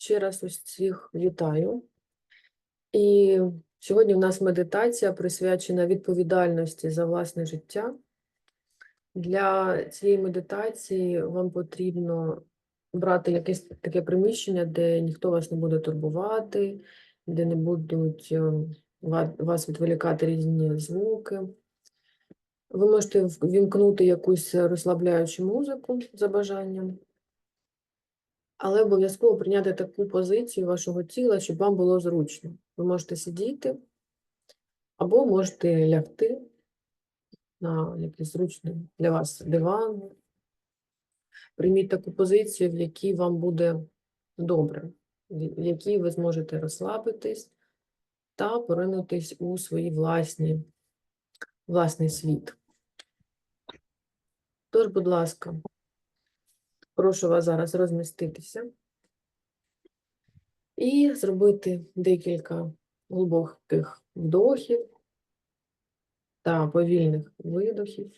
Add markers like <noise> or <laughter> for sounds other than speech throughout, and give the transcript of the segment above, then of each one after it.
Ще раз усіх вітаю. І сьогодні в нас медитація присвячена відповідальності за власне життя. Для цієї медитації вам потрібно брати якесь таке приміщення, де ніхто вас не буде турбувати, де не будуть е, вас відволікати різні звуки. Ви можете ввімкнути якусь розслабляючу музику за бажанням. Але обов'язково прийняти таку позицію вашого тіла, щоб вам було зручно. Ви можете сидіти або можете лягти на якийсь зручний для вас диван. Прийміть таку позицію, в якій вам буде добре, в якій ви зможете розслабитись та поринутись у свої власні, власний світ. Тож, будь ласка, прошу вас зараз розміститися і зробити декілька глибоких вдохів та повільних видохів.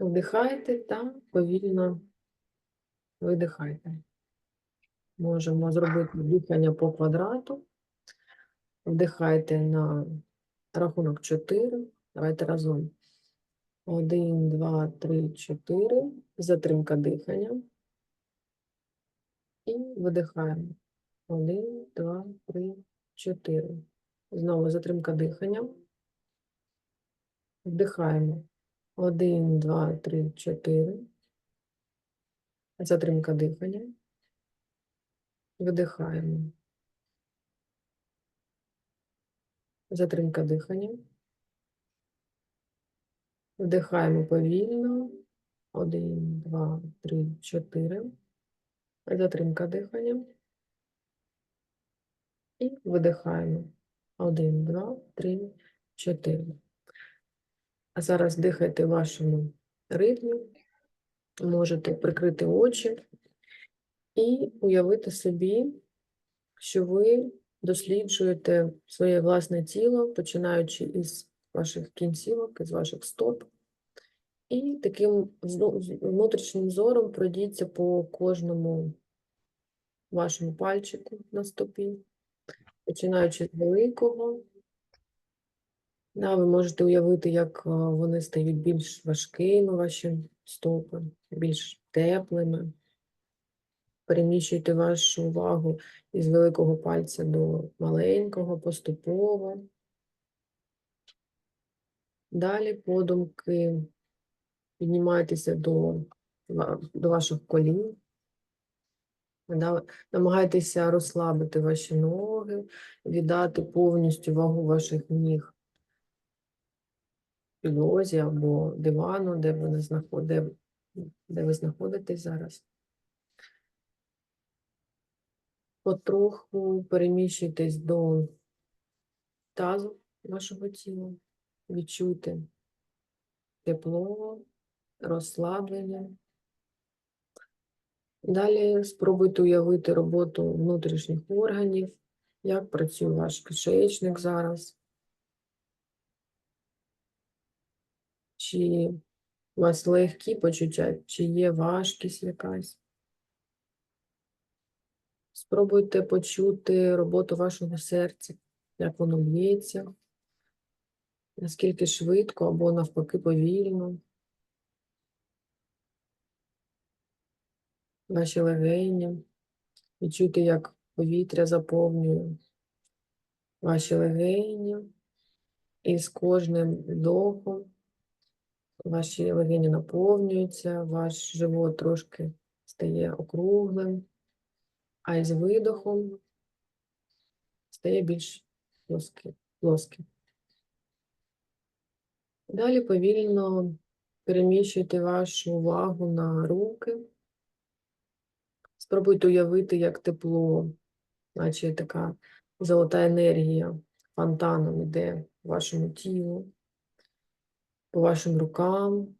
Вдихайте та повільно видихайте. Можемо зробити дихання по квадрату. Вдихайте на рахунок 4. Давайте разом. 1, 2, 3, 4. Затримка дихання. І видихаємо. 1, 2, 3, 4. Знову затримка дихання. Вдихаємо. 1, 2, 3, 4. Затримка дихання. Видихаємо. Затримка дихання. Вдихаємо повільно. 1, 2, 3, 4. Затримка дихання. І видихаємо. 1, 2, 3, 4. А зараз дихайте вашому ритмі. Можете прикрити очі і уявити собі, що ви досліджуєте своє власне тіло, починаючи із ваших кінцівок, із ваших стоп. І таким внутрішнім зором пройдіться по кожному вашому пальчику на стопі, починаючи з великого. Да, ви можете уявити, як вони стають більш важкими, ваші стопи, більш теплими. Переміщуйте вашу увагу із великого пальця до маленького поступово. Далі подумки піднімайтеся до, до ваших колін. Намагайтеся розслабити ваші ноги, віддати повністю вагу ваших ніг підлозі або дивану, де ви, знаход... де, де ви знаходитесь зараз. Потроху переміщуйтесь до тазу вашого тіла. Відчуйте тепло, розслаблення. Далі спробуйте уявити роботу внутрішніх органів, як працює ваш кишечник зараз. Чи у вас легкі почуття, чи є важкість якась. Спробуйте почути роботу вашого серця, як воно б'ється, наскільки швидко або навпаки повільно. Ваші легені. Відчуйте, як повітря заповнює ваші легені. І з кожним вдохом ваші легені наповнюються, ваш живот трошки стає округлим, а із видохом стає більш плоским. Далі повільно переміщуйте вашу увагу на руки. Спробуйте уявити, як тепло, наче така золота енергія фонтаном йде вашому тілу, по вашим рукам,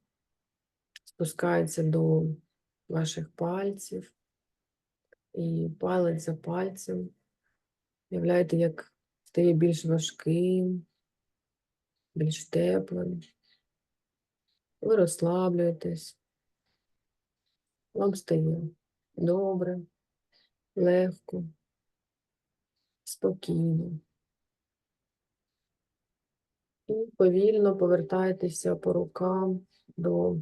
спускається до ваших пальців і палець за пальцем. Уявляєте, як стає більш важким, більш теплим. Ви розслаблюєтесь. Вам стає добре. легко, спокійно. І повільно повертайтеся по рукам до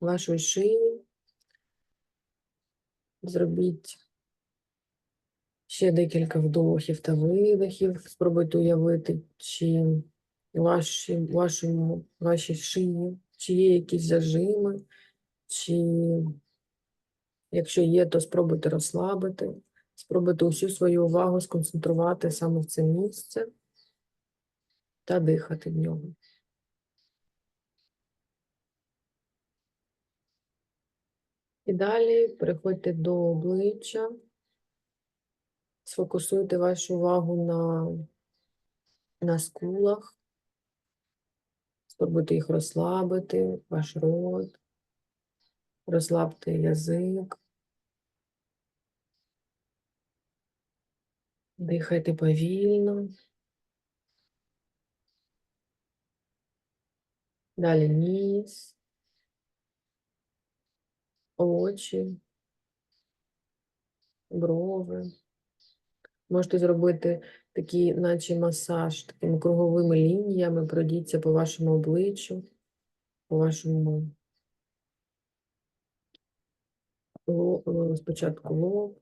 вашої шиї. Зробіть ще декілька вдохів та видохів. Спробуйте уявити, чи ваші, вашому, вашій шиї, чи є якісь зажими, чи якщо є, то спробуйте розслабити, спробуйте усю свою увагу сконцентрувати саме в це місце та дихати в нього. І далі переходьте до обличчя, сфокусуйте вашу увагу на, на скулах, спробуйте їх розслабити, ваш рот, розслабте язик, дихайте повільно. Далі ніс, очі, брови. Можете зробити такий, наче масаж, такими круговими лініями, пройдіться по вашому обличчю, по вашому е, спочатку лоб,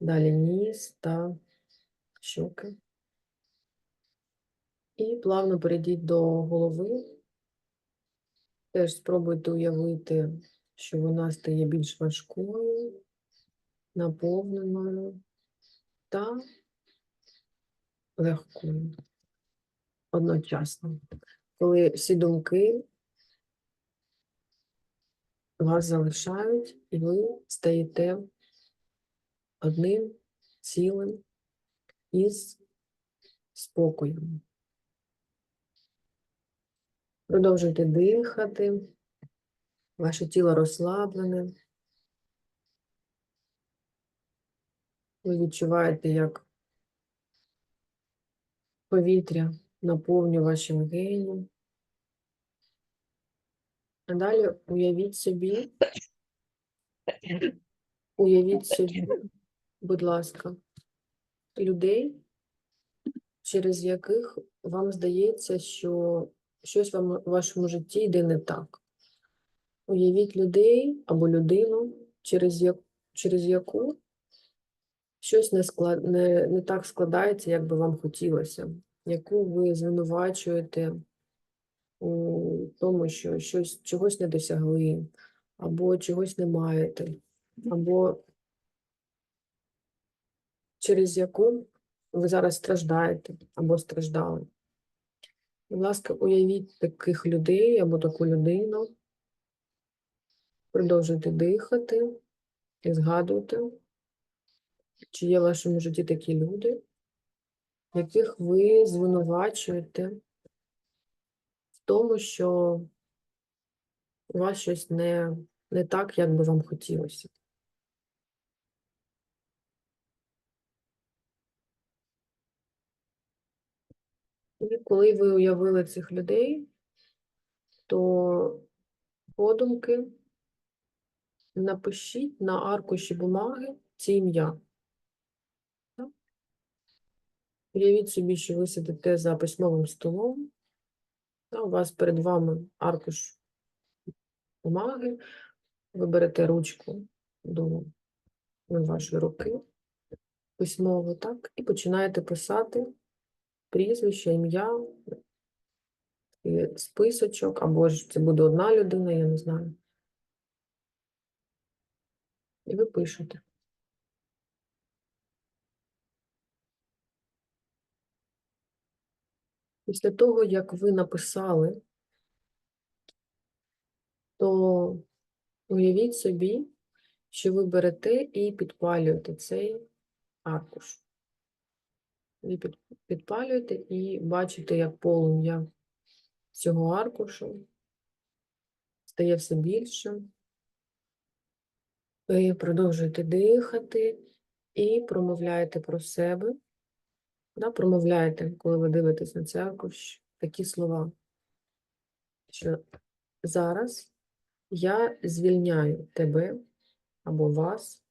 далі ніс та щоки. І плавно перейдіть до голови. Теж спробуйте уявити, що вона стає більш важкою, наповненою та легкою одночасно. Коли всі думки вас залишають, і ви стаєте одним цілим із спокоєм. Продовжуйте дихати, ваше тіло розслаблене. Ви відчуваєте, як повітря наповнює ваші легені. А далі уявіть собі, уявіть собі, будь ласка, людей, через яких вам здається, що щось вам у вашому житті йде не так. Уявіть людей або людину, через, як, через яку щось не, склад, не, не так складається, як би вам хотілося, яку ви звинувачуєте у тому, що щось, чогось не досягли, або чогось не маєте, або через яку ви зараз страждаєте або страждали. Будь ласка, уявіть таких людей або таку людину. Продовжуйте дихати і згадуйте, чи є в вашому житті такі люди, яких ви звинувачуєте в тому, що у вас щось не, не так, як би вам хотілося. І коли ви уявили цих людей, то подумки напишіть на аркуші бумаги ці ім'я. Так? Уявіть собі, що ви сидите за письмовим столом, та у вас перед вами аркуш бумаги, ви берете ручку до вашої руки письмово, так, і починаєте писати прізвище, ім'я, списочок, або ж це буде одна людина, я не знаю. І ви пишете. Після того, як ви написали, то уявіть собі, що ви берете і підпалюєте цей аркуш. Ви підпалюєте і бачите, як полум'я цього аркушу стає все більше. Ви продовжуєте дихати і промовляєте про себе. Да, промовляєте, коли ви дивитесь на цей аркуш, такі слова, що зараз я звільняю тебе або вас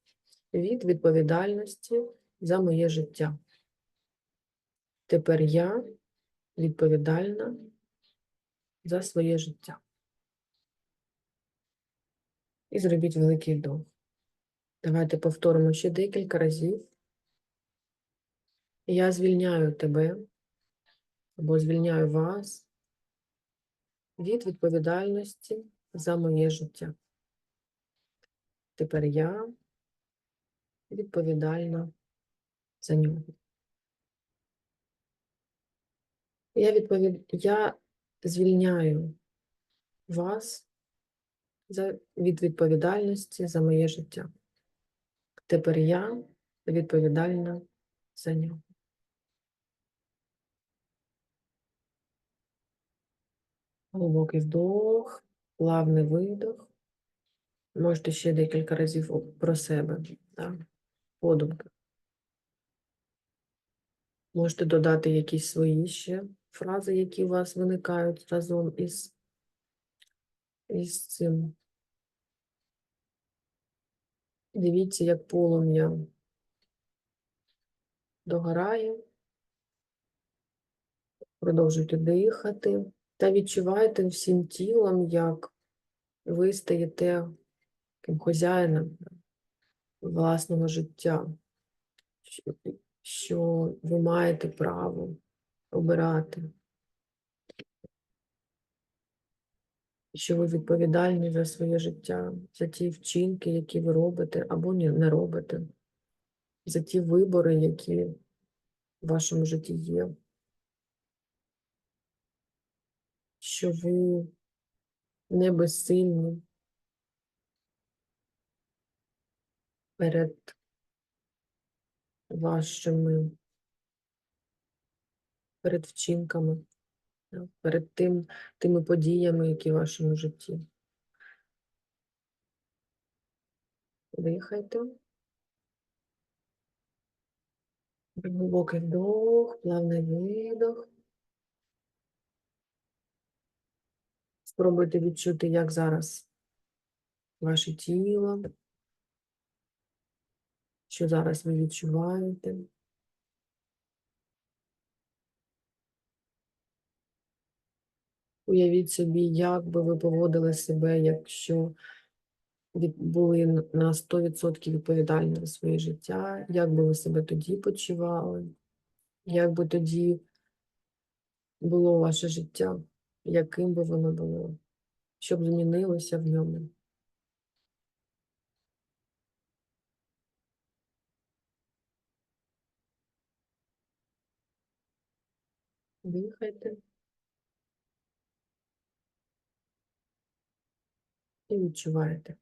від відповідальності за моє життя. Тепер я відповідальна за своє життя. І зробіть великий вдох. Давайте повторимо ще декілька разів. Я звільняю тебе або звільняю вас від відповідальності за моє життя. Тепер я відповідальна за нього. Я відповід... я звільняю вас за... від відповідальності за моє життя. Тепер я відповідальна за нього. Глибокий вдох, плавний видох. Можете ще декілька разів про себе, так? подумки. Можете додати якісь свої ще фрази, які у вас виникають разом із, із цим. Дивіться, як полум'я догорає. Продовжуйте дихати та відчувайте всім тілом, як ви стаєте таким хазяїном власного життя, що ви маєте право обирати, що ви відповідальні за своє життя, за ті вчинки, які ви робите або не робите, за ті вибори, які в вашому житті є. Що ви не безсильні перед вашими перед вчинками, перед тим, тими подіями, які в вашому житті. Дихайте. Глибокий вдох, плавний видох. Спробуйте відчути, як зараз ваше тіло, що зараз ви відчуваєте. Уявіть собі, як би ви поводили себе, якщо були на 100% відповідальні за своє життя, як би ви себе тоді почували, як би тоді було ваше життя, яким би воно було, щоб змінилося в ньому. Дихайте. І відчуваєте.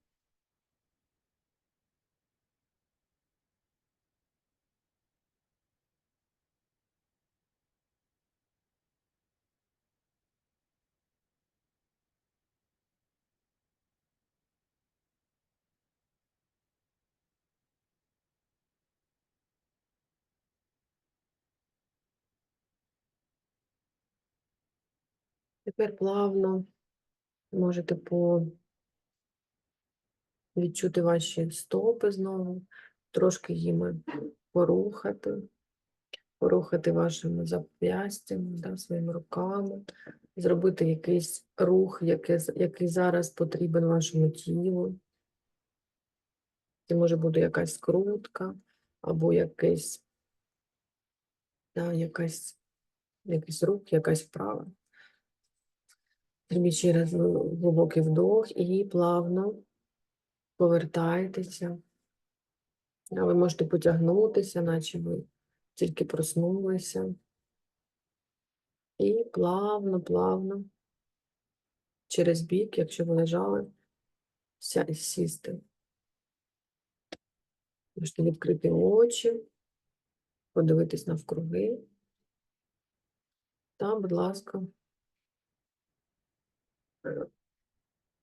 Тепер плавно можете по... відчути ваші стопи знову, трошки їми порухати, порухати вашими зап'ястями, да, своїми руками, зробити якийсь рух, який, який зараз потрібен вашому тілу. Це може бути якась скрутка або якийсь, да, якась, якийсь рух, якась вправа. Зробіть ще раз глибокий вдох і плавно повертайтеся. А ви можете потягнутися, наче ви тільки проснулися. І плавно, плавно через бік, якщо ви лежали, сісти. Можете відкрити очі, подивитись навкруги. Та, будь ласка,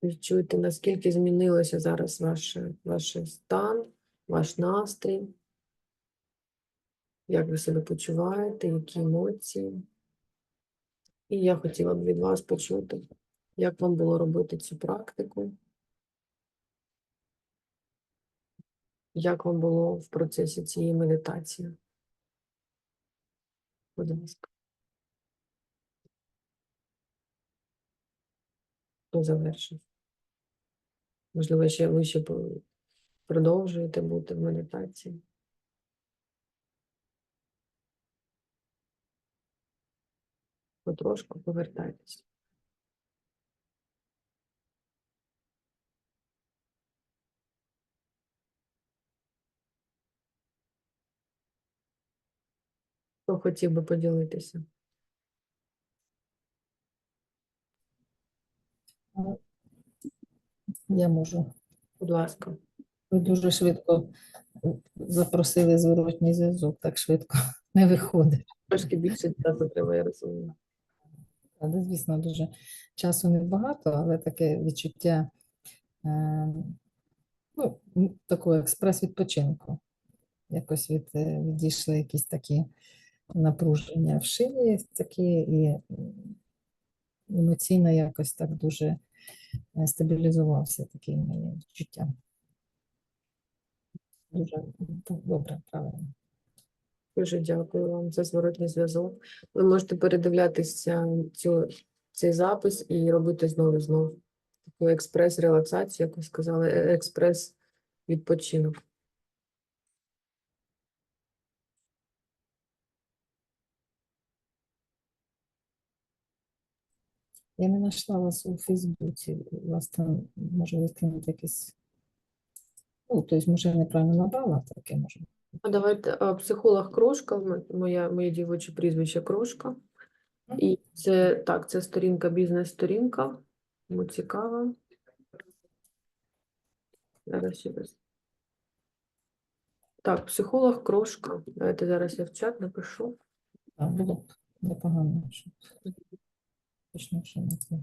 відчуйте, наскільки змінилося зараз ваш, ваш стан, ваш настрій, як ви себе почуваєте, які емоції. І я хотіла б від вас почути, як вам було робити цю практику, як вам було в процесі цієї медитації? Будь ласка. Завершив? Можливо, ще ви ще продовжуєте бути в медитації? Потрошку повертайтесь. Хто хотів би поділитися? Я можу. Будь ласка. Ви дуже швидко запросили зворотній зв'язок, так швидко <laughs> не виходить. Трошки більше часу треба, я розумію. Але, звісно, дуже часу небагато, але таке відчуття е, ну, такого експрес-відпочинку. Якось від, е, відійшли якісь такі напруження в шиї, такі і емоційно якось так дуже стабілізувався таке моє відчуття. Дуже добре, правильно. Дуже дякую вам за зворотний зв'язок. Ви можете передивлятися цю, цей запис і робити знову знову. Таку експрес-релаксацію, як ви сказали, е- експрес-відпочинок. Я не знайшла вас у Фейсбуці. У вас там може відкинути якийсь. Ну, тобто, може, я неправильно набрала таке, може. А давайте а, психолог Крошка, моя, моє дівоче прізвище Крошка. І це так, це сторінка, бізнес-сторінка. Кому цікаво. Зараз ще раз. Так, психолог Крошка. Давайте зараз я в чат напишу. А, було б непогано, щоб точно що не це.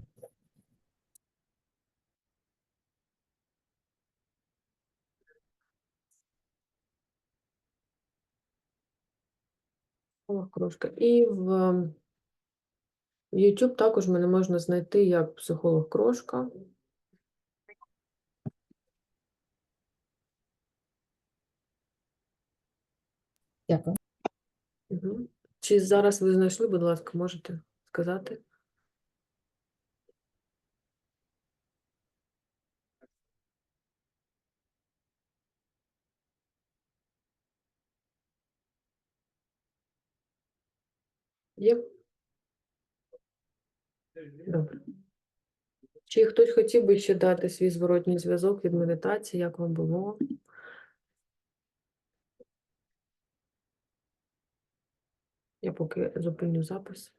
Психолог Крошка. І в в YouTube також мене можна знайти як психолог Крошка. Дякую. Угу. Чи зараз ви знайшли, будь ласка, можете сказати? Є? Добре. Чи хтось хотів би ще дати свій зворотній зв'язок від медитації, як вам було? Я поки зупиню запис.